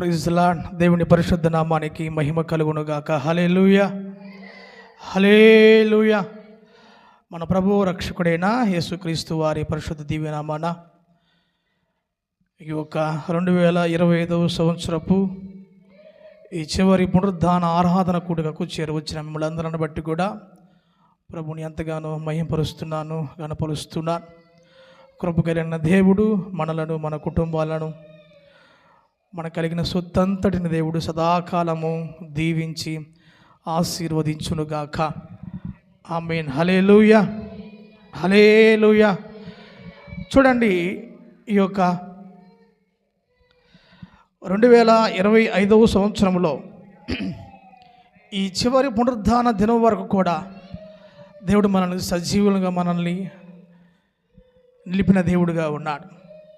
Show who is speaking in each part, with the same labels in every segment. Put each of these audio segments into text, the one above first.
Speaker 1: ప్రైజ్లా దేవుని పరిశుద్ధ నామానికి మహిమ కలుగునుగాక. హలేలుయ హలేలుయ మన ప్రభు రక్షకుడైన యేసుక్రీస్తు వారి పరిశుద్ధ దివ్యనామాన ఈ యొక్క రెండు వేల ఇరవై ఐదవ సంవత్సరపు ఈ చివరి పునరుద్ధాన ఆరాధన కూడికకు చేరవచ్చిన మిమ్మల్ని అందరిని బట్టి కూడా ప్రభుని ఎంతగానో మహింపరుస్తున్నాను గనపరుస్తున్నాను కృప కలిగిన దేవుడు మనలను మన కుటుంబాలను మన కలిగిన సొత్తంతటిని దేవుడు సదాకాలము దీవించి ఆశీర్వదించునుగాక. లూయ హలేలుయ హలేలుయ చూడండి ఈ యొక్క రెండు వేల ఇరవై ఐదవ సంవత్సరంలో ఈ చివరి పునరుద్ధాన దినం వరకు కూడా దేవుడు మనల్ని సజీవులుగా మనల్ని నిలిపిన దేవుడుగా ఉన్నాడు.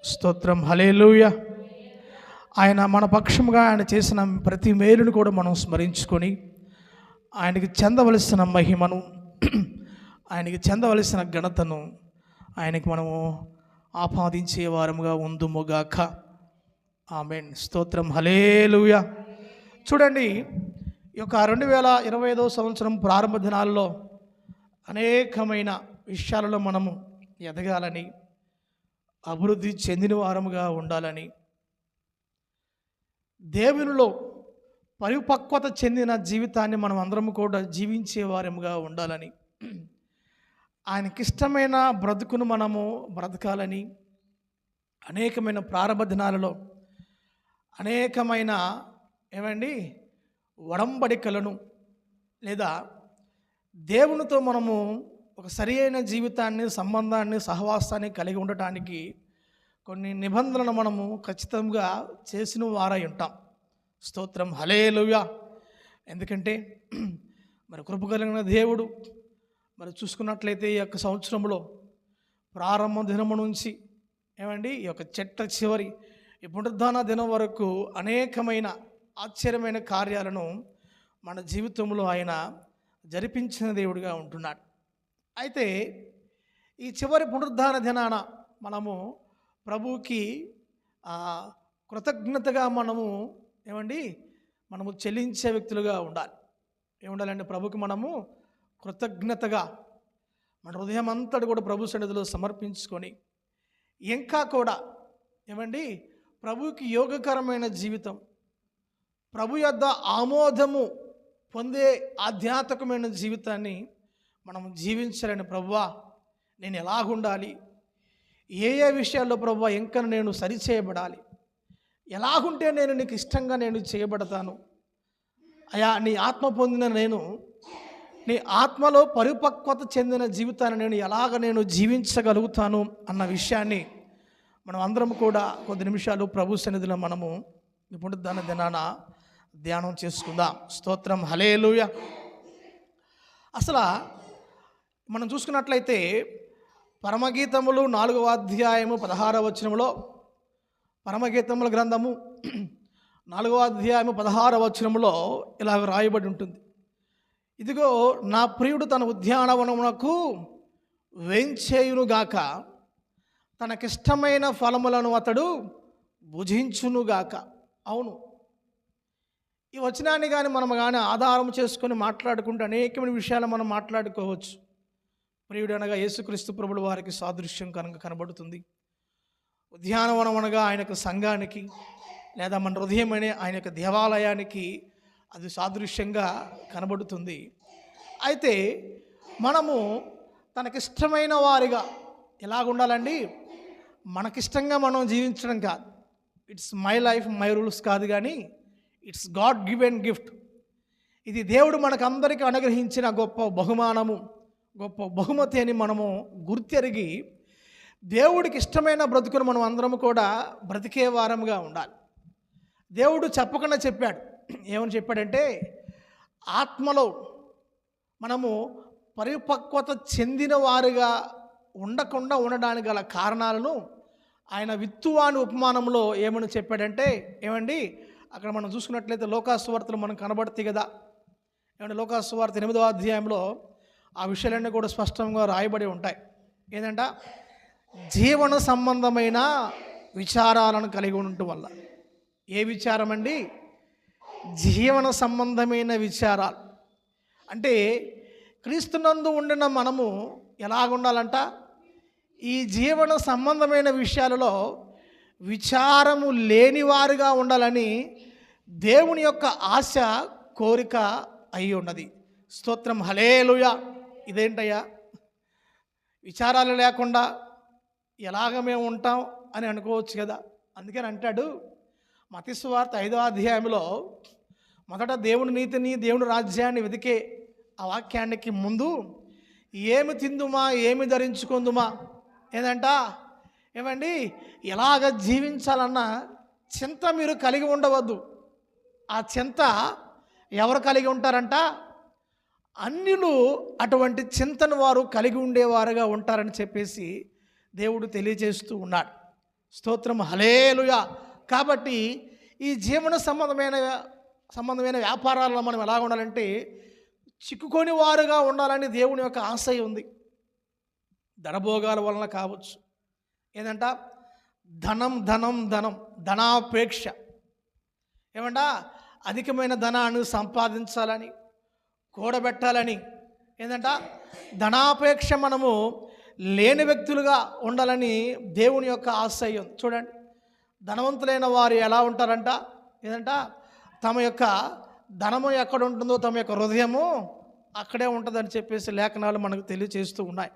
Speaker 1: స్తోత్రం. హలేలుయ ఆయన మన పక్షముగా ఆయన చేసిన ప్రతి మేలును కూడా మనం స్మరించుకొని ఆయనకి చెందవలసిన మహిమను ఆయనకి చెందవలసిన ఘనతను ఆయనకి మనము ఆపాదించే వారముగా ఉందుముగాక. ఆమెన్. స్తోత్రం. హలేలుయ చూడండి ఈ యొక్క రెండు వేల ఇరవై ఐదవ సంవత్సరం ప్రారంభ దినాల్లో అనేకమైన విషయాలలో మనము ఎదగాలని అభివృద్ధి చెందిన వారముగా ఉండాలని దేవునిలో పరిపక్వత చెందిన జీవితాన్ని మనం అందరం కూడా జీవించే వారముగా ఉండాలని. ఆయనకిష్టమైన బ్రతుకును మనము బ్రతకాలని అనేకమైన ప్రారంభ దినాలలో అనేకమైన ఏమండి వడంబడికలను లేదా దేవునితో మనము ఒక సరి అయిన జీవితాన్ని సంబంధాన్ని సహవాసాన్ని కలిగి ఉండటానికి కొన్ని నిబంధనలు మనము ఖచ్చితంగా చేసిన వారై ఉంటాం. స్తోత్రం హలేలుగా ఎందుకంటే మరి కృప కలిగిన దేవుడు మరి చూసుకున్నట్లయితే ఈ యొక్క సంవత్సరంలో ప్రారంభ దినము నుంచి ఏమండి ఈ యొక్క చెట్ట చివరి ఈ పునరుద్ధాన దినం వరకు అనేకమైన ఆశ్చర్యమైన కార్యాలను మన జీవితంలో ఆయన జరిపించిన దేవుడిగా ఉంటున్నాడు. అయితే ఈ చివరి పునరుద్ధాన దినాన మనము ప్రభువుకి కృతజ్ఞతగా మనము ఏమండి? మనము చెల్లించే వ్యక్తులుగా ఉండాలి. ఏముండాలంటే ప్రభుకి మనము కృతజ్ఞతగా మన హృదయం అంతటి కూడా ప్రభు సన్నిధిలో సమర్పించుకొని ఇంకా కూడా ఏమండి? ప్రభుకి యోగకరమైన జీవితం ప్రభు యొద్ద ఆమోదము పొందే ఆధ్యాత్మికమైన జీవితాన్ని మనం జీవించాలని ప్రభువా నేను ఎలాగుండాలి? ఏ ఏ విషయాల్లో ప్రభు ఇంకా నేను సరిచేయబడాలి? ఎలాగుంటే నేను నీకు ఇష్టంగా నేను చేయబడతాను? అయా నీ ఆత్మ పొందిన నేను నీ ఆత్మలో పరిపక్వత చెందిన జీవితాన్ని నేను ఎలాగ నేను జీవించగలుగుతాను అన్న విషయాన్ని మనం అందరం కూడా కొద్ది నిమిషాలు ప్రభు సన్నిధిలో మనము ఇప్పుడు దాని దినాన ధ్యానం చేసుకుందాం. స్తోత్రం. హలేలుయ అసలు మనం చూసుకున్నట్లయితే పరమగీతములు నాలుగవ అధ్యాయము పదహారవ వచనములో పరమగీతముల గ్రంథము నాలుగవ అధ్యాయము పదహారవ వచనములో ఇలా రాయబడి ఉంటుంది. ఇదిగో నా ప్రియుడు తన ఉద్యానవనమునకు వేంచేయునుగాక తనకిష్టమైన ఫలములను అతడు భుజించునుగాక. అవును. ఈ వచనాన్ని కానీ మనం కానీ ఆధారం చేసుకొని మాట్లాడుకుంటే అనేకమైన విషయాలు మనం మాట్లాడుకోవచ్చు. ప్రియుడనగా యేసుక్రీస్తు ప్రభుల వారికి సాదృశ్యం కనుక కనబడుతుంది. ఉద్యానవనం అనగా ఆయన యొక్క సంఘానికి లేదా మన హృదయం అనే ఆయన యొక్క దేవాలయానికి అది సాదృశ్యంగా కనబడుతుంది. అయితే మనము తనకిష్టమైన వారిగా ఎలాగుండాలండి మనకిష్టంగా మనం జీవించడం కాదు. It's my life my rules కాదు కానీ ఇట్స్ గాడ్ గివెన్ గిఫ్ట్ ఇది దేవుడు మనకందరికీ అనుగ్రహించిన గొప్ప బహుమానము. గొప్ప బహుమతి అని మనము గుర్తెరిగి దేవుడికి ఇష్టమైన బ్రతుకును మనం అందరం కూడా బ్రతికే వారముగా ఉండాలి. దేవుడు చెప్పకుండా చెప్పాడు. ఏమని చెప్పాడంటే ఆత్మలో మనము పరిపక్వత చెందిన వారుగా ఉండకుండా ఉండడానికి గల కారణాలను ఆయన విత్తువాని ఉపమానంలో ఏమని చెప్పాడంటే ఏమండి అక్కడ మనం చూసుకున్నట్లయితే లోకాసువార్తలు మనం కనబడతాయి కదా. ఏమంటే లోకాసువార్త ఎనిమిదవ అధ్యాయంలో ఆ విషయాలన్నీ కూడా స్పష్టంగా రాయబడి ఉంటాయి. ఏంటంట జీవన సంబంధమైన విచారాలను కలిగి ఉండటం వల్ల. ఏ విచారం అండి? జీవన సంబంధమైన విచారాలు. అంటే క్రీస్తునందు ఉండిన మనము ఎలాగుండాలంట? ఈ జీవన సంబంధమైన విషయాలలో విచారము లేనివారుగా ఉండాలని దేవుని యొక్క ఆశ కోరిక అయి ఉన్నది స్తోత్రం. హలేలుయ ఇదేంటయ్యా? విచారాలు లేకుండా ఎలాగ మేము ఉంటాం అని అనుకోవచ్చు కదా. అందుకని అంటాడు మతిస్వార్త ఐదో అధ్యాయంలో మొదట దేవుని నీతిని దేవుని రాజ్యాన్ని వెతికే ఆ వాక్యానికి ముందు ఏమి తిందుమా ఏమి ధరించుకుందుమా? ఏదంట? ఏమండి? ఎలాగ జీవించాలన్న చింత మీరు కలిగి ఉండవద్దు. ఆ చింత ఎవరు కలిగి ఉంటారంట? అన్యులు అటువంటి చింతన వారు కలిగి ఉండేవారుగా ఉంటారని చెప్పేసి దేవుడు తెలియజేస్తూ ఉన్నాడు. స్తోత్రం హలేలుగా కాబట్టి ఈ జీవన సంబంధమైన సంబంధమైన వ్యాపారాల్లో మనం ఎలా ఉండాలంటే చిక్కుకొని వారుగా ఉండాలని దేవుని యొక్క ఆశయం ఉంది. ధనభోగాల వలన కావచ్చు. ఏంటంట ధనం ధనం ధనం ధనాపేక్ష. ఏమంట? అధికమైన ధనాన్ని సంపాదించాలని కూడబెట్టాలని. ఏంటంట ధనాపేక్ష మనము లేని వ్యక్తులుగా ఉండాలని దేవుని యొక్క ఆశయం. చూడండి. ధనవంతులైన వారు ఎలా ఉంటారంట? ఏదంట? తమ యొక్క ధనము ఎక్కడ ఉంటుందో తమ యొక్క హృదయము అక్కడే ఉంటుందని చెప్పేసి లేఖనాలు మనకు తెలియచేస్తూ ఉన్నాయి.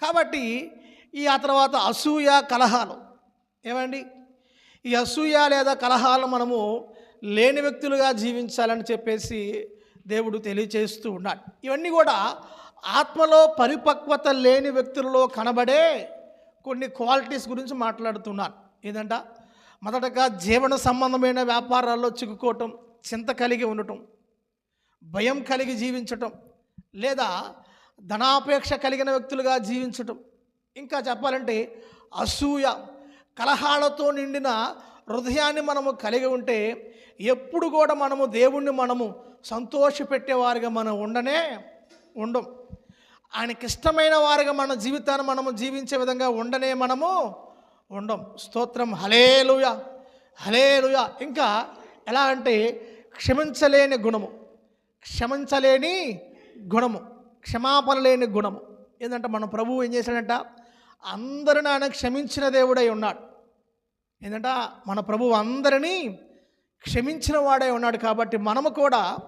Speaker 1: కాబట్టి ఈ ఆ తర్వాత అసూయ కలహాలు. ఏమండి? ఈ అసూయ లేదా కలహాలు మనము లేని వ్యక్తులుగా జీవించాలని చెప్పేసి దేవుడు తెలియచేస్తూ ఉన్నాడు. ఇవన్నీ కూడా ఆత్మలో పరిపక్వత లేని వ్యక్తులలో కనబడే కొన్ని క్వాలిటీస్ గురించి మాట్లాడుతున్నాను. ఏదంట? మొదటగా జీవన సంబంధమైన వ్యాపారాల్లో చిక్కుకోవటం చింత కలిగి ఉండటం భయం కలిగి జీవించటం లేదా ధనాపేక్ష కలిగిన వ్యక్తులుగా జీవించటం. ఇంకా చెప్పాలంటే అసూయ కలహాలతో నిండిన హృదయాన్ని మనము కలిగి ఉంటే ఎప్పుడు కూడా మనము దేవుణ్ణి మనము సంతోషపెట్టేవారుగా మనం ఉండనే ఉండం. ఆయనకి ఇష్టమైన వారుగా మన జీవితాన్ని మనము జీవించే విధంగా ఉండనే మనము ఉండం. స్తోత్రం. హలేలుయ హలేలుయ ఇంకా ఎలా అంటే క్షమించలేని గుణము. క్షమించలేని గుణము. క్షమాపణ లేని గుణము. ఏంటంటే మన ప్రభువు ఏం చేశాడంట? అందరిని ఆయన క్షమించిన దేవుడై ఉన్నాడు. ఏంటంటే? మన ప్రభువు అందరినీ క్షమించిన వాడే ఉన్నాడు కాబట్టి మనము కూడా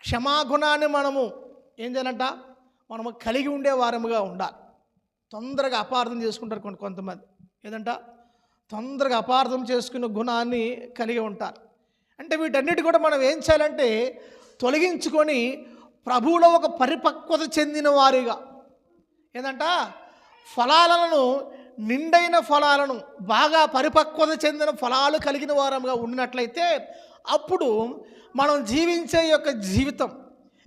Speaker 1: క్షమాగుణాన్ని మనము ఏం చేయాలంట? మనము కలిగి ఉండే వారముగా ఉండాలి. తొందరగా అపార్థం చేసుకుంటారు కొంత కొంతమంది. ఏదంట? తొందరగా అపార్థం చేసుకున్న గుణాన్ని కలిగి ఉంటారు. అంటే వీటన్నిటి కూడా మనం ఏం చేయాలంటే తొలగించుకొని ప్రభువులో ఒక పరిపక్వత చెందిన వారిగా. ఏంటంట ఫలాలను నిండైన ఫలాలను బాగా పరిపక్వత చెందిన ఫలాలు కలిగిన వారంగా ఉన్నట్లయితే అప్పుడు మనం జీవించే యొక్క జీవితం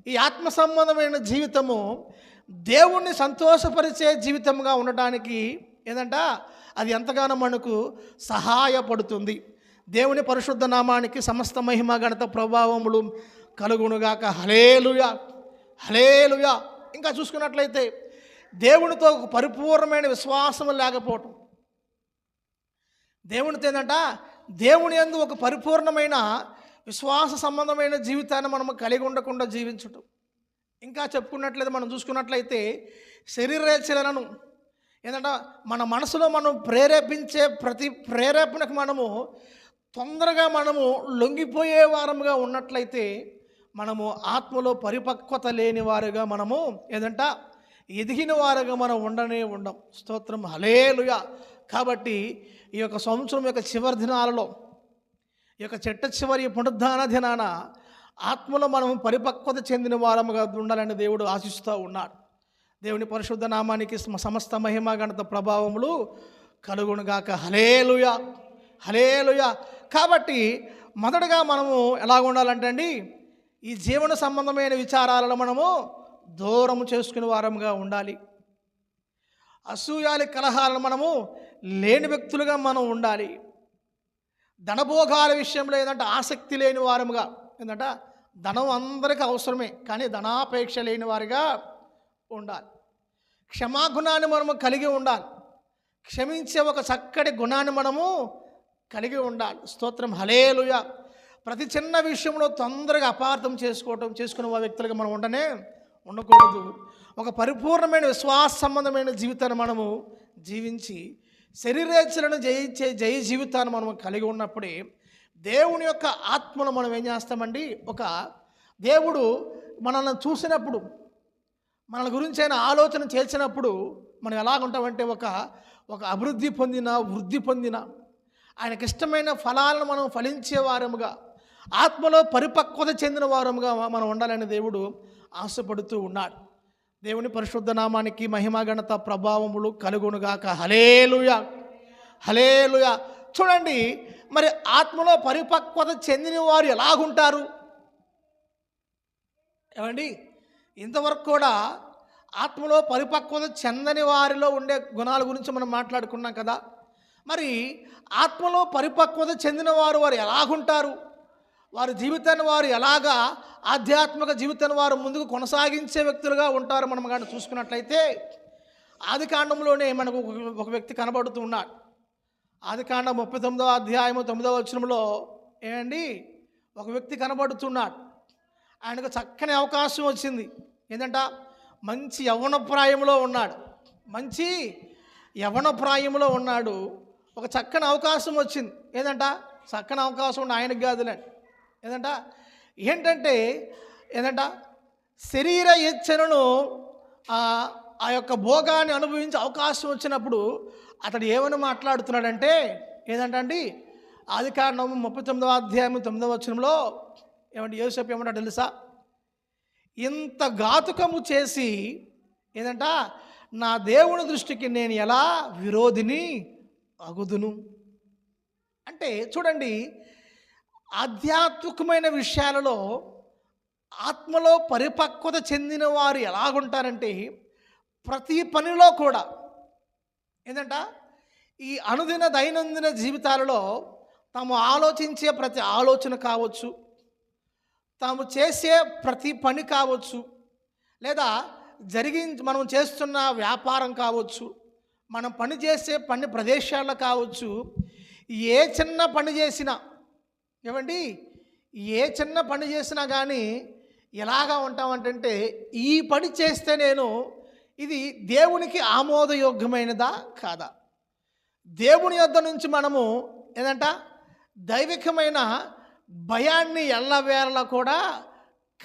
Speaker 1: ఈ ఆత్మ సంబంధమైన జీవితము దేవుణ్ణి సంతోషపరిచే జీవితంగా ఉండటానికి ఏంటంట అది ఎంతగానో మనకు సహాయపడుతుంది. దేవుని పరిశుద్ధ నామానికి సమస్త మహిమ గణత ప్రభావములు కలుగునుగాక. హలేలుయా హలేలుయా ఇంకా చూసుకున్నట్లయితే దేవునితో ఒక పరిపూర్ణమైన విశ్వాసం లేకపోవటం. దేవునితో ఏంటంట? దేవుని యందు ఒక పరిపూర్ణమైన విశ్వాస సంబంధమైన జీవితాన్ని మనము కలిగి ఉండకుండా జీవించటం. ఇంకా చెప్పుకున్నట్లయితే మనం చూసుకున్నట్లయితే శరీరేచలను ఏంటంటే? మన మనసులో మనం ప్రేరేపించే ప్రతి ప్రేరేపణకు మనము తొందరగా మనము లొంగిపోయే వారముగా ఉన్నట్లయితే మనము ఆత్మలో పరిపక్వత లేని వారుగా మనము ఏదంటే ఎదిగిన వారుగా మనం ఉండనే ఉండం. స్తోత్రం. హలేలుయ కాబట్టి ఈ యొక్క సంవత్సరం యొక్క చివరి దినాలలో ఈ యొక్క చెట్ట చివరి పునరుద్ధాన దినాన ఆత్మలో మనం పరిపక్వత చెందిన వారముగా ఉండాలని దేవుడు ఆశిస్తూ ఉన్నాడు. దేవుని పరిశుద్ధ నామానికి సమస్త మహిమ గణత ప్రభావములు కలుగునుగాక హలేలుయ హలేలుయ కాబట్టి మొదటగా మనము ఎలా ఉండాలంటే అండి ఈ జీవన సంబంధమైన విచారాలను మనము దూరము చేసుకునే వారముగా ఉండాలి. అసూయాలి కలహాలను మనము లేని వ్యక్తులుగా మనం ఉండాలి. ధనభోగాల విషయంలో ఏంటంటే ఆసక్తి లేని వారముగా ఏంటంటే ధనం అందరికీ అవసరమే కానీ ధనాపేక్ష లేని వారిగా ఉండాలి. క్షమాగుణాన్ని మనము కలిగి ఉండాలి. క్షమించే ఒక చక్కటి గుణాన్ని మనము కలిగి ఉండాలి. స్తోత్రం. హలేలుయ ప్రతి చిన్న విషయంలో తొందరగా అపార్థం చేసుకోవటం చేసుకునే వ్యక్తులుగా మనం ఉండనే ఉండకూడదు. ఒక పరిపూర్ణమైన విశ్వాస సంబంధమైన జీవితాన్ని మనము జీవించి శరీరేచ్ఛలను జయించే జయ జీవితాన్ని మనం కలిగి ఉన్నప్పుడే దేవుని యొక్క ఆత్మను మనం ఏం చేస్తామండి? ఒక దేవుడు మనల్ని చూసినప్పుడు మనల గురించి ఆయన ఆలోచన చేసినప్పుడు మనం ఎలాగుంటామంటే ఒక ఒక అభివృద్ధి పొందిన వృద్ధి పొందిన ఆయనకి ఇష్టమైన ఫలాలను మనం ఫలించే వారముగా ఆత్మలో పరిపక్వత చెందిన వారముగా మనం ఉండాలని దేవుడు ఆశపడుతూ ఉన్నాడు. దేవుని పరిశుద్ధ నామానికి మహిమ ప్రభావములు కలుగునుగాక హలేలుయ హలేలుయ చూడండి మరి ఆత్మలో పరిపక్వత చెందిన వారు ఎలాగుంటారు? ఏమండి ఇంతవరకు కూడా ఆత్మలో పరిపక్వత చెందని వారిలో ఉండే గుణాల గురించి మనం మాట్లాడుకున్నాం కదా. మరి ఆత్మలో పరిపక్వత చెందిన వారు వారు ఎలాగుంటారు? వారి జీవితాన్ని వారు ఎలాగా ఆధ్యాత్మిక జీవితాన్ని వారు ముందుకు కొనసాగించే వ్యక్తులుగా ఉంటారు మనం కానీ చూసుకున్నట్లయితే ఆది కాండంలోనే మనకు ఒక- వ్యక్తి కనబడుతూ ఉన్నాడు. ఆది కాండం ముప్పై తొమ్మిదవ అధ్యాయము తొమ్మిదవ వచనంలో ఏమండి? ఒక వ్యక్తి కనబడుతున్నాడు. ఆయనకు చక్కని అవకాశం వచ్చింది. ఏంటంట? మంచి యవన ప్రాయంలో ఉన్నాడు. మంచి యవన ప్రాయంలో ఉన్నాడు. ఒక చక్కని అవకాశం వచ్చింది. ఏంటంట? చక్కని అవకాశం ఉండి ఆయనకు కాదులేండి ఏంటంట ఏంటంటే ఏంటంట శరీర ఇచ్చనను ఆ ఆ యొక్క భోగాన్ని అనుభవించే అవకాశం వచ్చినప్పుడు అతడు ఏమని మాట్లాడుతున్నాడంటే ఏంటంటే అండి ఆది కారణం ముప్పై తొమ్మిదవ అధ్యాయం తొమ్మిదవ వచనంలో ఏమంటే యోసేపు ఏమంటా తెలుసా? ఇంత ఘాతుకము చేసి ఏంటంట నా దేవుని దృష్టికి నేను ఎలా విరోధిని అగుదును? అంటే చూడండి ఆధ్యాత్మికమైన విషయాలలో ఆత్మలో పరిపక్వత చెందిన వారు ఎలాగుంటారంటే ప్రతి పనిలో కూడా ఏంటంట? ఈ అనుదిన దైనందిన జీవితాలలో తాము ఆలోచించే ప్రతి ఆలోచన కావచ్చు తాము చేసే ప్రతి పని కావచ్చు లేదా జరిగి మనం చేస్తున్న వ్యాపారం కావచ్చు మనం పని చేసే పని ప్రదేశాల్లో కావచ్చు ఏ చిన్న పని చేసినా ఏమండి? ఏ చిన్న పని చేసినా కానీ ఎలాగా ఉంటామంటే ఈ పని చేస్తే నేను ఇది దేవునికి ఆమోదయోగ్యమైనదా కాదా? దేవుని యొద్ద నుంచి మనము ఏదంట? దైవికమైన భయాన్ని ఎల్లవేళలా కూడా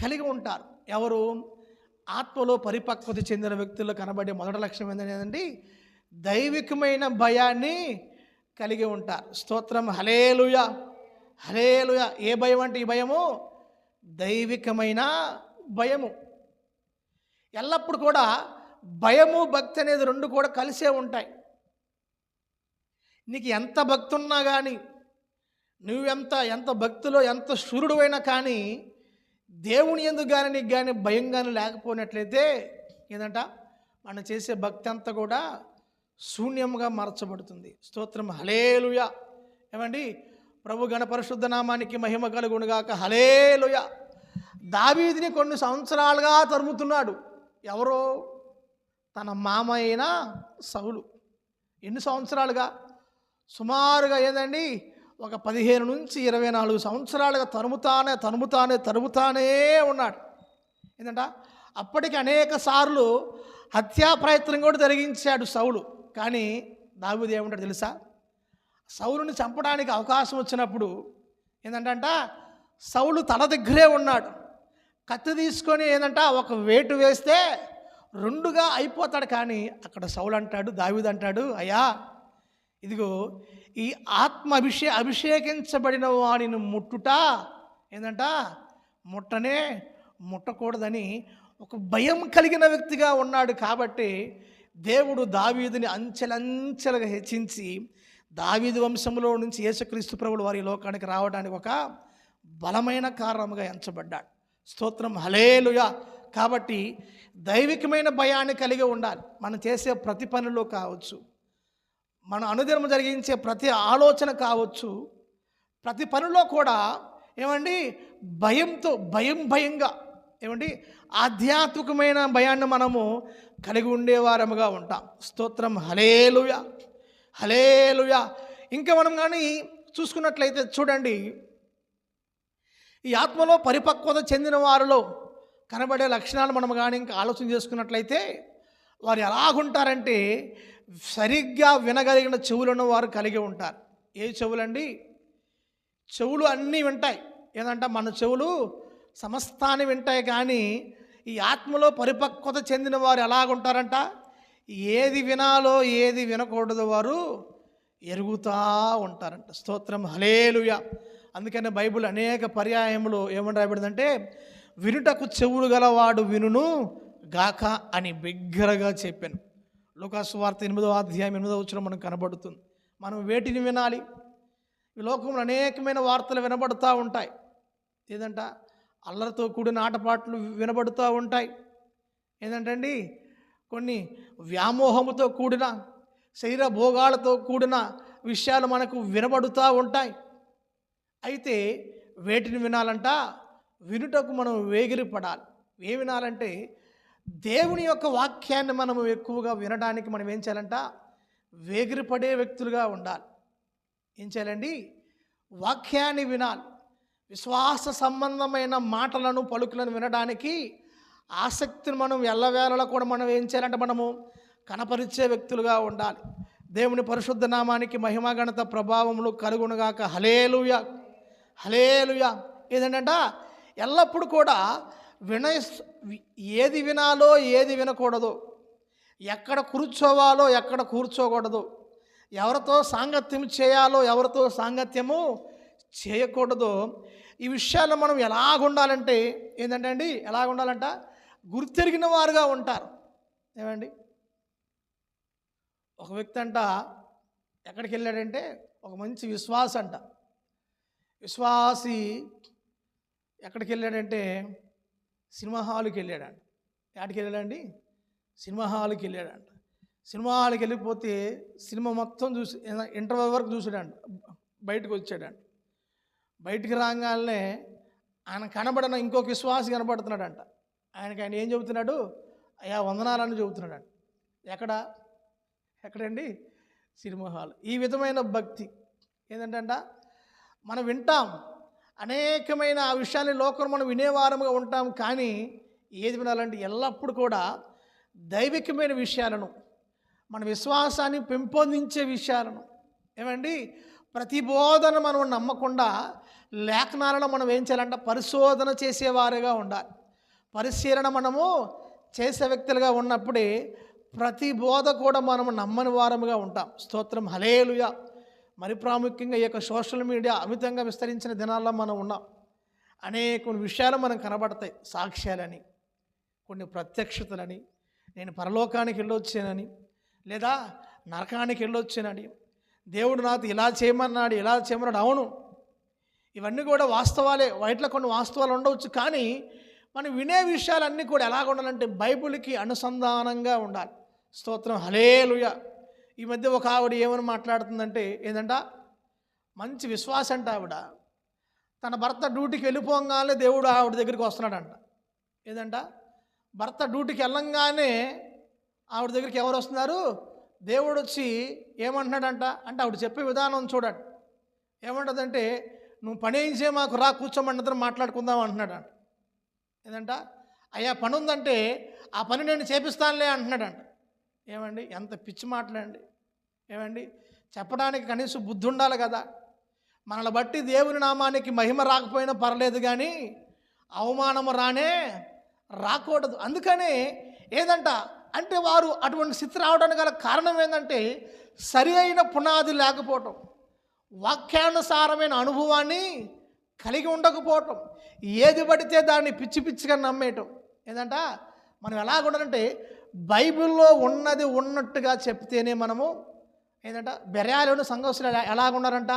Speaker 1: కలిగి ఉంటారు. ఎవరు? ఆత్మలో పరిపక్వత చెందిన వ్యక్తుల్లో కనబడే మొదటి లక్ష్యం ఏంటంటే దైవికమైన భయాన్ని కలిగి ఉంటారు. స్తోత్రం. హలేలుయ హలేలుయ ఏ భయం అంటే ఈ భయము? దైవికమైన భయము. ఎల్లప్పుడు కూడా భయము భక్తి అనేది రెండు కూడా కలిసే ఉంటాయి. నీకు ఎంత భక్తి ఉన్నా కానీ నువ్వెంత ఎంత భక్తిలో ఎంత సూర్యుడువైనా కానీ దేవుని ఎందుకు కానీ నీకు కానీ భయం కానీ లేకపోయినట్లయితే ఏంటంట మనం చేసే భక్తి అంతా కూడా శూన్యంగా మార్చబడుతుంది. స్తోత్రం. హలేలుయ ఏమండి? ప్రభు గణపరిశుద్ధ నామానికి మహిమ కలుగునుగాక. హలేలుయ దావీదిని కొన్ని సంవత్సరాలుగా తరుముతున్నాడు. ఎవరో? తన మామ అయిన సౌలు. ఎన్ని సంవత్సరాలుగా? సుమారుగా ఏందండి? ఒక పదిహేను నుంచి ఇరవై నాలుగు సంవత్సరాలుగా తరుముతానే తరుముతానే తరుముతానే ఉన్నాడు. ఏంటంట? అప్పటికి అనేక సార్లు హత్యా ప్రయత్నం కూడా జరిగించాడు సౌలు. కానీ దావీదు ఏమంటాడు తెలుసా? సౌలుని చంపడానికి అవకాశం వచ్చినప్పుడు ఏంటంట సౌలు తల దగ్గరే ఉన్నాడు. కత్తి తీసుకొని ఏంటంట ఒక వేటు వేస్తే రెండుగా అయిపోతాడు. కానీ అక్కడ సౌలు అంటాడు దావీదు అంటాడు అయ్యా ఇదిగో ఈ ఆత్మ అభిషే అభిషేకించబడిన వాడిని ముట్టుట ఏంటంట ముట్టనే ముట్టకూడదని ఒక భయం కలిగిన వ్యక్తిగా ఉన్నాడు. కాబట్టి దేవుడు దావీదుని అంచెలంచెలుగా హెచ్చించి దావీదు వంశంలో నుంచి యేసుక్రీస్తు ప్రభులు వారి లోకానికి రావడానికి ఒక బలమైన కారణముగా ఎంచబడ్డాడు. స్తోత్రం హలేలుయ కాబట్టి దైవికమైన భయాన్ని కలిగి ఉండాలి. మనం చేసే ప్రతి పనిలో కావచ్చు మన అనుదినం జరిగించే ప్రతి ఆలోచన కావచ్చు ప్రతి పనిలో కూడా ఏమండి భయంతో భయం భయంగా ఏమండి ఆధ్యాత్మికమైన భయాన్ని మనము కలిగి ఉండేవారముగా ఉంటాం. స్తోత్రం హలేలుయ హలేలుయా ఇంకా మనం కానీ చూసుకున్నట్లయితే చూడండి ఈ ఆత్మలో పరిపక్వత చెందిన వారిలో కనబడే లక్షణాలు మనం కానీ ఇంకా ఆలోచన చేసుకున్నట్లయితే వారు ఎలాగుంటారంటే సరిగ్గా వినగలిగిన చెవులను వారు కలిగి ఉంటారు. ఏ చెవులండి? చెవులు అన్నీ వింటాయి. ఏదంటే మన చెవులు సమస్తాన్ని వింటాయి కానీ ఈ ఆత్మలో పరిపక్వత చెందిన వారు ఎలాగుంటారంట? ఏది వినాలో ఏది వినకూడదు వారు ఎరుగుతూ ఉంటారంట. స్తోత్రం. హలేలుయ అందుకనే బైబిల్ అనేక పర్యాయములు ఏమని రాయబడిందంటే వినుటకు చెవులు గలవాడు వినును గాక అని బిగ్గరగా చెప్పాను. లోకాసు వార్త ఎనిమిదో అధ్యాయం ఎనిమిదో వచ్చిన మనకు కనబడుతుంది. మనం వేటిని వినాలి? ఈ లోకంలో అనేకమైన వార్తలు వినబడుతూ ఉంటాయి. ఏదంట? అల్లరితో కూడిన ఆటపాటలు వినబడుతూ ఉంటాయి. ఏంటంటండి కొన్ని వ్యామోహముతో కూడిన శరీర భోగాలతో కూడిన విషయాలు మనకు వినబడుతూ ఉంటాయి. అయితే వేటిని వినాలంట? వినుటకు మనం వేగిరి పడాలి ఏ వినాలంటే దేవుని యొక్క వాక్యాన్ని మనం ఎక్కువగా వినడానికి మనం ఏం చేయాలంట? వేగిరి పడే వ్యక్తులుగా ఉండాలి. ఏం చేయాలండి? వాక్యాన్ని వినాలి. విశ్వాస సంబంధమైన మాటలను పలుకులను వినడానికి ఆసక్తిని మనం ఎల్లవేళలా కూడా మనం ఏం చేయాలంటే మనము కనపరిచే వ్యక్తులుగా ఉండాలి. దేవుని పరిశుద్ధ నామానికి మహిమాగణత ప్రభావములు కలుగునుగాక. హలేలుయ హలేలుయ ఏదంట ఎల్లప్పుడూ కూడా వినయ ఏది వినాలో ఏది వినకూడదు. ఎక్కడ కూర్చోవాలో ఎక్కడ కూర్చోకూడదు. ఎవరితో సాంగత్యం చేయాలో ఎవరితో సాంగత్యము చేయకూడదు. ఈ విషయాల్లో మనం ఎలాగుండాలంటే ఏంటంటే అండి ఎలాగుండాలంట గుర్తెరిగిన వారుగా ఉంటారు. ఏమండి? ఒక వ్యక్తి అంట ఎక్కడికి వెళ్ళాడంటే ఒక మంచి విశ్వాస అంట. విశ్వాసి ఎక్కడికి వెళ్ళాడంటే సినిమా హాల్కి వెళ్ళాడంట ఎక్కడికి వెళ్ళాడండి సినిమా హాల్కి వెళ్ళాడంట సినిమా హాల్కి వెళ్ళిపోతే సినిమా మొత్తం చూసి ఇంటర్వెల్ వరకు చూసాడంట బయటకు వచ్చాడంట బయటికి రాగానే ఆయన కనబడిన ఇంకొక విశ్వాసి కనబడుతున్నాడంట. ఆయనకి ఆయన ఏం చెబుతున్నాడు? అయ్యా వందనాలని చెబుతున్నాడు ఎక్కడ? ఎక్కడండి? Cinema hall. ఈ విధమైన భక్తి ఏంటంటే మనం వింటాం. అనేకమైన ఆ విషయాన్ని లోకం మనం వినేవారముగా ఉంటాం. కానీ ఏది వినాలంటే ఎల్లప్పుడూ కూడా దైవికమైన విషయాలను మన విశ్వాసాన్ని పెంపొందించే విషయాలను. ఏమండి? ప్రతి బోధన మనం నమ్మకుండా లేఖనాలను మనం ఏం చేయాలంటే పరిశోధన చేసేవారుగా ఉండాలి. పరిశీలన మనము చేసే వ్యక్తులుగా ఉన్నప్పుడే ప్రతి బోధ కూడా మనం నమ్మని వారముగా ఉంటాం. స్తోత్రం. హలేలుయ మరి ప్రాముఖ్యంగా ఈ యొక్క సోషల్ మీడియా అమితంగా విస్తరించిన దినాల్లో మనం ఉన్నాం. అనేక విషయాలు మనం కనబడతాయి. సాక్ష్యాలని కొన్ని ప్రత్యక్షతలని నేను పరలోకానికి వెళ్ళొచ్చానని లేదా నరకానికి వెళ్ళొచ్చానని దేవుడు నాతో ఇలా చేయమన్నాడు ఇలా చేయమన్నాడు. అవును. ఇవన్నీ కూడా వాస్తవాలే. వాటిలో కొన్ని వాస్తవాలు ఉండవచ్చు. కానీ మనం వినే విషయాలన్నీ కూడా ఎలాగ ఉండాలంటే బైబిల్కి అనుసంధానంగా ఉండాలి. స్తోత్రం. హలేలుయ ఈ మధ్య ఒక ఆవిడ ఏమని మాట్లాడుతుందంటే ఏంటంట మంచి విశ్వాస అంట ఆవిడ. తన భర్త డ్యూటీకి వెళ్ళిపోగానే దేవుడు ఆవిడ దగ్గరికి వస్తున్నాడంట. ఏదంట? భర్త డ్యూటీకి వెళ్ళంగానే ఆవిడ దగ్గరికి ఎవరు వస్తున్నారు? దేవుడు వచ్చి ఏమంటున్నాడంట? అంటే ఆవిడ చెప్పే విధానం చూడండి. ఏమంటుందంటే నువ్వు పని ఏం చేయ మాకు రా కూర్చోమన్నదని మాట్లాడుకుందాం అంటున్నాడంట. ఏదంట? అయ్యా పని ఉందంటే ఆ పని నేను చేపిస్తానులే అంటున్నాడంట. ఏమండి? ఎంత పిచ్చి మాటలండి. ఏమండి? చెప్పడానికి కనీసం బుద్ధి ఉండాలి కదా. మనల్ని బట్టి దేవుని నామానికి మహిమ రాకపోయినా పర్లేదు కానీ అవమానము రానే రాకూడదు. అందుకనే ఏదంట? అంటే వారు అటువంటి స్థితి రావడానికి గల కారణం ఏంటంటే సరి అయిన పునాది లేకపోవటం. వాక్యానుసారమైన అనుభవాన్ని కలిగి ఉండకపోవటం. ఏది పడితే దాన్ని పిచ్చి పిచ్చిగా నమ్మేయటం. ఏంటంట మనం ఎలాగుండాలంటే బైబిల్లో ఉన్నది ఉన్నట్టుగా చెప్తేనే మనము ఏంటంట బెరయాలోని సంఘర్షణ ఎలా ఎలాగున్నారంట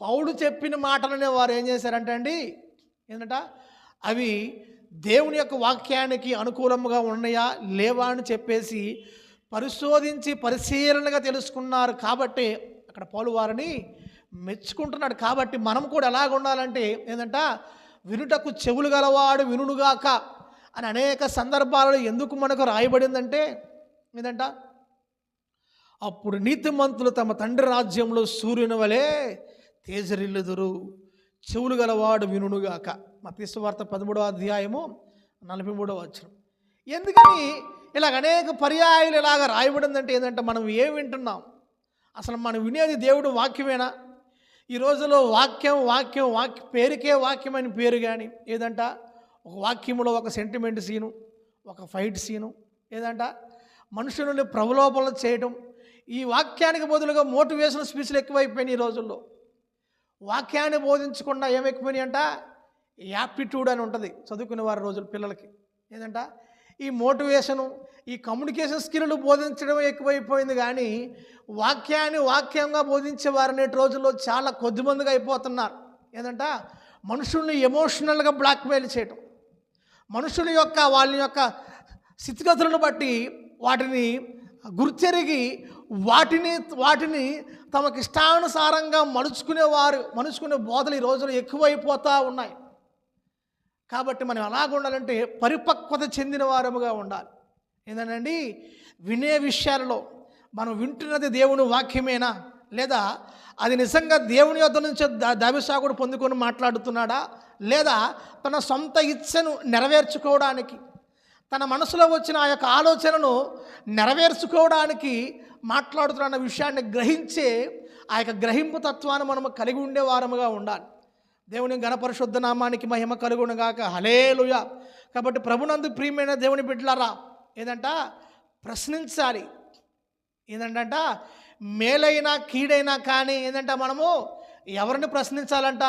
Speaker 1: పౌడు చెప్పిన మాటలనే వారు ఏం చేశారంటే అండి ఏంటంట అవి దేవుని యొక్క వాక్యానికి అనుకూలముగా ఉన్నాయా? లేవా అని చెప్పేసి పరిశోధించి పరిశీలనగా తెలుసుకున్నారు కాబట్టి అక్కడ పౌలు వారిని మెచ్చుకుంటున్నాడు కాబట్టి మనం కూడా ఎలాగ ఉండాలంటే ఏంటంట వినుటకు చెవులు గలవాడు వినుడుగాక అని అనేక సందర్భాలలో ఎందుకు మనకు రాయబడిందంటే ఏంటంట అప్పుడు నీతిమంతులు తమ తండ్రి రాజ్యంలో సూర్యుని వలె తేజరిల్లుదురు చెవులు గలవాడు వినుగాక మతీసు వార్త పదమూడవ అధ్యాయము నలభై మూడవ వచ్చిన ఎందుకని ఇలాగ అనేక పర్యాయాలు ఇలాగ రాయబడిందంటే ఏంటంటే మనం ఏం వింటున్నాం? అసలు మనం వినేది దేవుడు వాక్యమేనా? ఈ రోజులో వాక్యం వాక్యం వాక్య పేరుకే వాక్యం అని పేరు కానీ ఏదంట? ఒక వాక్యంలో ఒక సెంటిమెంట్ సీను ఒక ఫైట్ సీను ఏదంట? మనుషులని ప్రవలోపన చేయడం ఈ వాక్యానికి బదులుగా మోటివేషన్ స్పీచ్లు ఎక్కువైపోయినాయి ఈ రోజుల్లో. వాక్యాన్ని బోధించకుండా ఏమెక్కిపోయినాయి అంట యాప్టిట్యూడ్ అని ఉంటుంది చదువుకునే వారి రోజులు పిల్లలకి. ఏదంట? ఈ మోటివేషను ఈ కమ్యూనికేషన్ స్కిల్లు బోధించడం ఎక్కువైపోయింది కానీ వాక్యాన్ని వాక్యంగా బోధించే వారు నేటి రోజుల్లో చాలా కొద్దిమందిగా అయిపోతున్నారు. ఏంటంట మనుషుల్ని ఎమోషనల్గా బ్లాక్మెయిల్ చేయటం. మనుషుల యొక్క వాళ్ళ యొక్క స్థితిగతులను బట్టి వాటిని గుర్తెరిగి వాటిని వాటిని తమకిష్టానుసారంగా మలుచుకునేవారు మలుచుకునే బోధలు ఈ రోజులు ఎక్కువైపోతూ ఉన్నాయి. కాబట్టి మనం ఎలాగ ఉండాలంటే పరిపక్వత చెందిన వారముగా ఉండాలి. ఏంటండి వినే విషయాలలో మనం వింటున్నది దేవుని వాక్యమేనా? లేదా అది నిజంగా దేవుని యొద్ద నుంచి ద- దైవసాగుడు పొందుకొని మాట్లాడుతున్నాడా? లేదా తన సొంత ఇచ్చను నెరవేర్చుకోవడానికి తన మనసులో వచ్చిన ఆ యొక్క ఆలోచనను నెరవేర్చుకోవడానికి మాట్లాడుతున్న విషయాన్ని గ్రహించే ఆ యొక్క గ్రహింపు తత్వాన్ని మనము కలిగి ఉండే వారముగా ఉండాలి. దేవుని గణపరిశుద్ధ నామానికి మహిమ కలుగునుగాక హలేలుయ కాబట్టి ప్రభునందు ప్రియమైన దేవుని బిడ్డలారా ఏదంట? ప్రశ్నించాలి. ఏంటంట మేలైనా కీడైనా కానీ ఏంటంట మనము ఎవరిని ప్రశ్నించాలంట?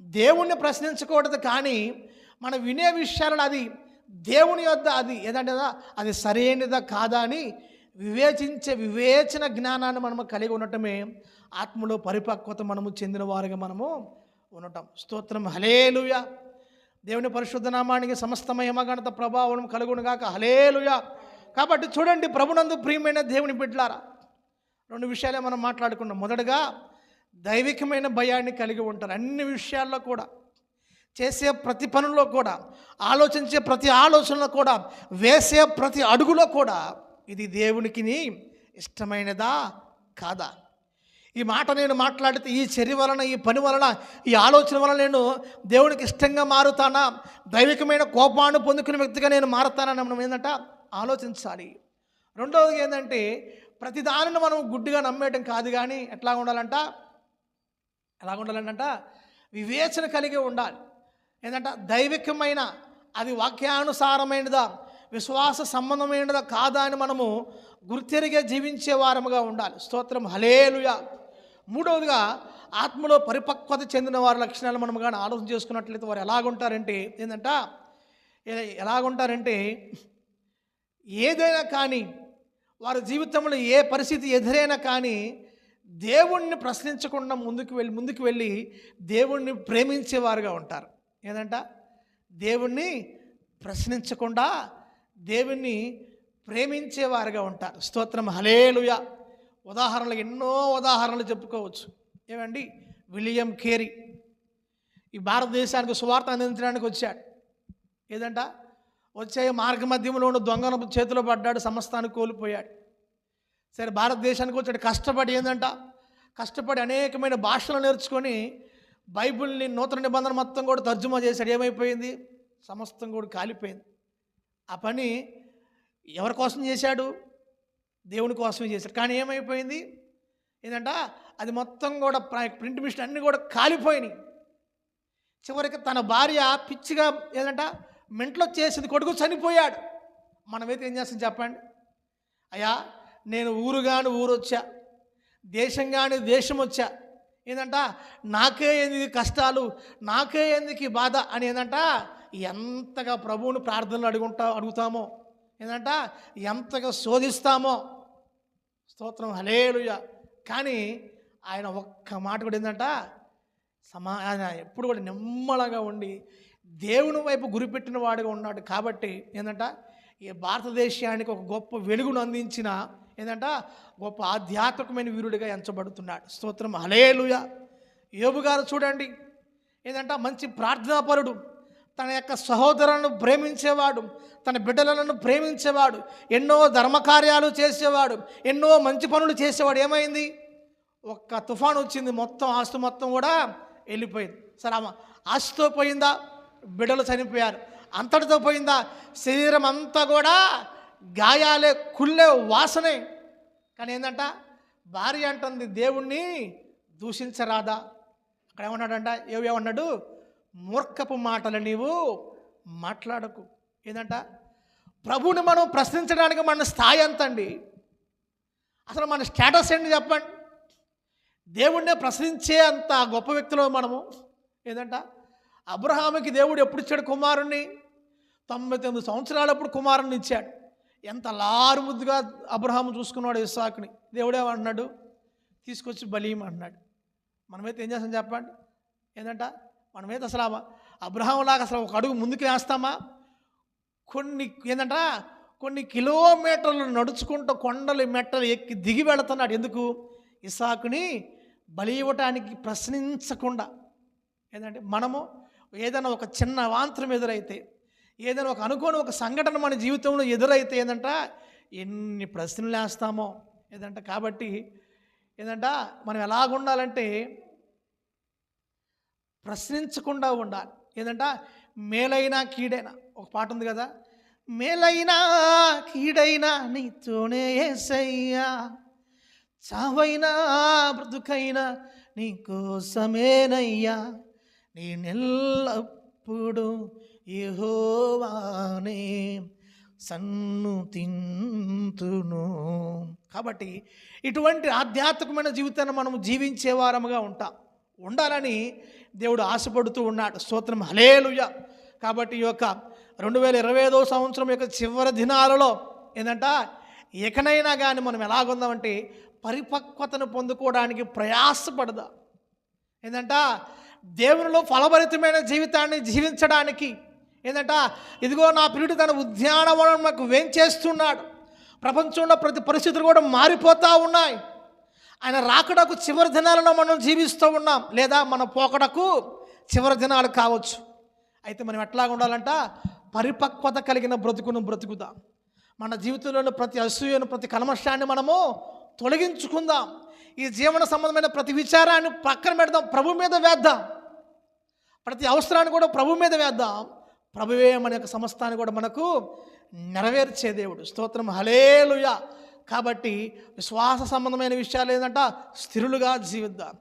Speaker 1: దేవుణ్ణి ప్రశ్నించకూడదు కానీ మనం వినే విషయాలను అది దేవుని యొద్ద అది ఏదంటే అది సరైనదా కాదా అని వివేచించే వివేచన జ్ఞానాన్ని మనము కలిగి ఉండటమే ఆత్మలో పరిపక్వత మనము చెందిన వారుగా మనము ఉండటం స్తోత్రం. హలేలుయ దేవుని పరిశుద్ధ నామానికి సమస్త మహిమగణత ప్రభావం కలుగునుగాక హలేలుయ కాబట్టి చూడండి ప్రభునందు ప్రియమైన దేవుని బిడ్లారా రెండు విషయాలే మనం మాట్లాడుకున్నాం మొదటగా దైవికమైన భయాన్ని కలిగి ఉంటారు. అన్ని విషయాల్లో కూడా చేసే ప్రతి పనుల్లో కూడా ఆలోచించే ప్రతి ఆలోచనలో కూడా వేసే ప్రతి అడుగులో కూడా ఇది దేవునికి ఇష్టమైనదా కాదా? ఈ మాట నేను మాట్లాడితే ఈ చర్య వలన ఈ పని వలన ఈ ఆలోచన వలన నేను దేవునికి ఇష్టంగా మారుతానా? దైవికమైన కోపాన్ని పొందుకునే వ్యక్తిగా నేను మారుతానని మనం ఏంటంట ఆలోచించాలి. రెండవది ఏంటంటే ప్రతిదానిని మనం గుడ్డిగా నమ్మేయటం కాదు కానీ ఎట్లా ఉండాలంట? ఎలా ఉండాలంట వివేచన కలిగి ఉండాలి. ఏంటంట దైవికమైన అది వాక్యానుసారమైనదా? విశ్వాస సంబంధమైనదా? కాదా అని మనము గుర్తెరిగే జీవించే వారముగా ఉండాలి. స్తోత్రం. హలేలుయా మూడవదిగా ఆత్మలో పరిపక్వత చెందిన వారి లక్షణాలు మనం కానీ ఆలోచన చేసుకున్నట్లయితే వారు ఎలాగుంటారంటే ఏంటంట ఎలాగుంటారంటే ఏదైనా కానీ వారి జీవితంలో ఏ పరిస్థితి ఎదురైనా కానీ దేవుణ్ణి ప్రశ్నించకుండా ముందుకు వెళ్ళి ముందుకు వెళ్ళి దేవుణ్ణి ప్రేమించేవారుగా ఉంటారు. ఏంటంట దేవుణ్ణి ప్రశ్నించకుండా దేవుణ్ణి ప్రేమించేవారుగా ఉంటారు. స్తోత్రం. హలేలుయ ఉదాహరణలు ఎన్నో ఉదాహరణలు చెప్పుకోవచ్చు. ఏమండి? William Carey. ఈ భారతదేశానికి సువార్త అందించడానికి వచ్చాడు. ఏదంట? వచ్చే మార్గ మధ్యంలో ఉన్న దొంగన చేతిలో పడ్డాడు సమస్తాన్ని కోల్పోయాడు. సరే భారతదేశానికి వచ్చాడు. కష్టపడి ఏంటంట కష్టపడి అనేకమైన భాషలు నేర్చుకొని బైబిల్ని నూతన నిబంధన మొత్తం కూడా తర్జుమా చేశాడు. ఏమైపోయింది? సమస్తం కూడా కాలిపోయింది. ఆ పని ఎవరి కోసం చేశాడు? దేవుని కోసమే చేశారు కానీ ఏమైపోయింది? ఏంటంట అది మొత్తం కూడా ప్ర- ప్రింట్ మిషన్ అన్నీ కూడా కాలిపోయినాయి. చివరికి తన భార్య పిచ్చిగా ఏదంట మెంట్లో చేసింది కొడుకు చనిపోయాడు. మనమైతే ఏం చేస్తాం చెప్పండి? అయ్యా నేను ఊరుగాని ఊరు వచ్చా దేశంగాని దేశం వచ్చా? ఏంటంట నాకే ఎందుకు కష్టాలు నాకే ఎందుకు బాధ అని ఏంటంట ఎంతగా ప్రభువుని ప్రార్థనలు అడుగుంటా అడుగుతామో? ఏంటంట ఎంతగా శోధిస్తామో? స్తోత్రం. హలేలుయ కానీ ఆయన ఒక్క మాట కూడా ఏంటంట సమా ఆయన ఎప్పుడు కూడా నిమ్మలగా ఉండి దేవుని వైపు గురిపెట్టిన వాడుగా ఉన్నాడు. కాబట్టి ఏంటంట ఈ భారతదేశానికి ఒక గొప్ప వెలుగును అందించిన ఏంటంట గొప్ప ఆధ్యాత్మికమైన వీరుడిగా ఎంచబడుతున్నాడు. స్తోత్రం. హలేలుయ యోబు గారు చూడండి. ఏంటంట మంచి ప్రార్థనాపరుడు. తన యొక్క సహోదరులను ప్రేమించేవాడు తన బిడ్డలను ప్రేమించేవాడు ఎన్నో ధర్మకార్యాలు చేసేవాడు ఎన్నో మంచి పనులు చేసేవాడు. ఏమైంది? ఒక్క తుఫాను వచ్చింది మొత్తం ఆస్తి మొత్తం కూడా వెళ్ళిపోయింది. సరే ఆమె ఆస్తితో పోయిందా? బిడ్డలు చనిపోయారు. అంతటితో పోయిందా? శరీరం అంతా కూడా గాయాలే కుళ్ళే వాసనే. కానీ ఏంటంట భార్య అంటుంది దేవుణ్ణి దూషించరాదా? అక్కడ ఏమన్నాడంట? ఏమన్నాడు? మూర్ఖపు మాటలు నీవు మాట్లాడకు. ఏంటంట ప్రభువుని మనం ప్రశ్నించడానికి మన స్థాయి ఎంత అండి అసలు మన స్టేటస్ ఏంటి చెప్పండి? దేవుణ్ణే ప్రశ్నించే అంత గొప్ప వ్యక్తిలో మనము ఏంటంట అబ్రహాముకి దేవుడు ఎప్పుడు ఇచ్చాడు కుమారుణ్ణి? తొంభై తొమ్మిది సంవత్సరాలప్పుడు కుమారుణ్ణి ఇచ్చాడు. ఎంత లారుముద్దుగా అబ్రహాము చూసుకున్నాడు ఇస్సాకుని. దేవుడేమన్నాడు తీసుకొచ్చి బలీయం అన్నాడు మనమైతే ఏం చేస్తాం చెప్పండి? ఏంటంట మన మీద అసలు అబ్రహాంలాగా అసలు ఒక అడుగు ముందుకు వేస్తామా? కొన్ని ఏంటంట కొన్ని కిలోమీటర్లు నడుచుకుంటూ కొండలు మెట్టలు ఎక్కి దిగి వెళుతున్నాడు. ఎందుకు? ఇసాకుని బలి ఇవ్వటానికి ప్రశ్నించకుండా. ఏంటంటే మనము ఏదైనా ఒక చిన్న వాంతరం ఎదురైతే ఏదైనా ఒక అనుకోని ఒక సంఘటన మన జీవితంలో ఎదురైతే ఏంటంట ఎన్ని ప్రశ్నలు వేస్తామో. ఏదంట కాబట్టి ఏంటంట మనం ఎలాగ ఉండాలంటే ప్రశ్నించకుండా ఉండాలి. ఏదంట? మేలైనా కీడైనా. ఒక పాట ఉంది కదా? మేలైనా కీడైనా నీతోనే ఏసయ్యా. చావైనా బ్రతుకైనా నీకోసమేనయ్యా నేనెల్లప్పుడు యెహోవానే సన్ను తింతును. కాబట్టి ఇటువంటి ఆధ్యాత్మికమైన జీవితాన్ని మనం జీవించే వారముగా ఉంటాం. ఉండాలని దేవుడు ఆశపడుతూ ఉన్నాడు. స్తోత్రం. హలేలుయ కాబట్టి ఈ యొక్క రెండు వేల ఇరవై ఐదో సంవత్సరం యొక్క చివరి దినాలలో ఏంటంట ఎకనైనా కానీ మనం ఎలాగుందామంటే పరిపక్వతను పొందుకోవడానికి ప్రయాసపడదా? ఏంటంట దేవునిలో ఫలభరితమైన జీవితాన్ని జీవించడానికి ఏంటంట ఇదిగో నా ప్రియుడు తన ఉద్యానవనం నాకు వేంచేస్తున్నాడు. ప్రపంచంలో ప్రతి పరిస్థితులు కూడా మారిపోతూ ఉన్నాయి. ఆయన రాకడకు చివరి దినాలలో మనం జీవిస్తూ ఉన్నాం. లేదా మన పోకడకు చివరి దినాలు కావచ్చు. అయితే మనం ఎట్లా ఉండాలంట? పరిపక్వత కలిగిన బ్రతుకును బ్రతుకుదాం. మన జీవితంలోని ప్రతి అసూయను ప్రతి కల్మషాన్ని మనము తొలగించుకుందాం. ఈ జీవన సంబంధమైన ప్రతి విచారాన్ని పక్కన పెడదాం. ప్రభు మీద వేద్దాం. ప్రతి అవసరాన్ని కూడా ప్రభు మీద వేద్దాం. ప్రభువే మన యొక్క సమస్తాన్ని కూడా మనకు నెరవేర్చే దేవుడు. స్తోత్రం. హలేలుయ కాబట్టి విశ్వాస సంబంధమైన విషయాలు ఏంటంట? స్థిరులుగా జీవిద్దాం.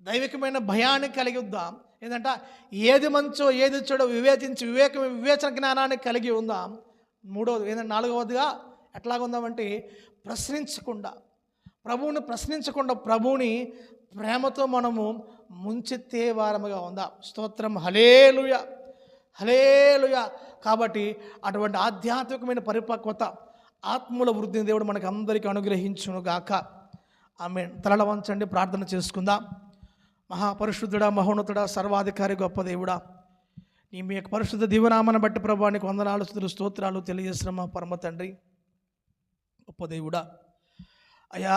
Speaker 1: దైవికమైన భయాన్ని కలిగిద్దాం ఏంటంట? ఏది మంచో ఏది చెడో వివేచించి వివేక వివేచన జ్ఞానాన్ని కలిగి ఉందాం. మూడవది ఏంటంటే నాలుగవదిగా ఎట్లాగుందామంటే ప్రశ్నించకుండా ప్రభువుని ప్రశ్నించకుండా ప్రభువుని ప్రేమతో మనము ముంచెత్తే వారముగా ఉందాం. స్తోత్రం. హలేలుయ హలేలుయ కాబట్టి అటువంటి ఆధ్యాత్మికమైన పరిపక్వత ఆత్మల వృద్ధిని దేవుడు మనకు అందరికీ అనుగ్రహించును గాక. ఆమె తలల వంచండి ప్రార్థన చేసుకుందాం. మహాపరిశుద్ధుడా మహోన్నతుడా సర్వాధికారి గొప్ప దేవుడా. నీ మీ యొక్క పరిశుద్ధ దీవనామను బట్టి ప్రభానికి వందనాలు స్తుతులు స్తోత్రాలు తెలియజేసిన మా పరమ తండ్రి. గొప్ప దేవుడా. అయా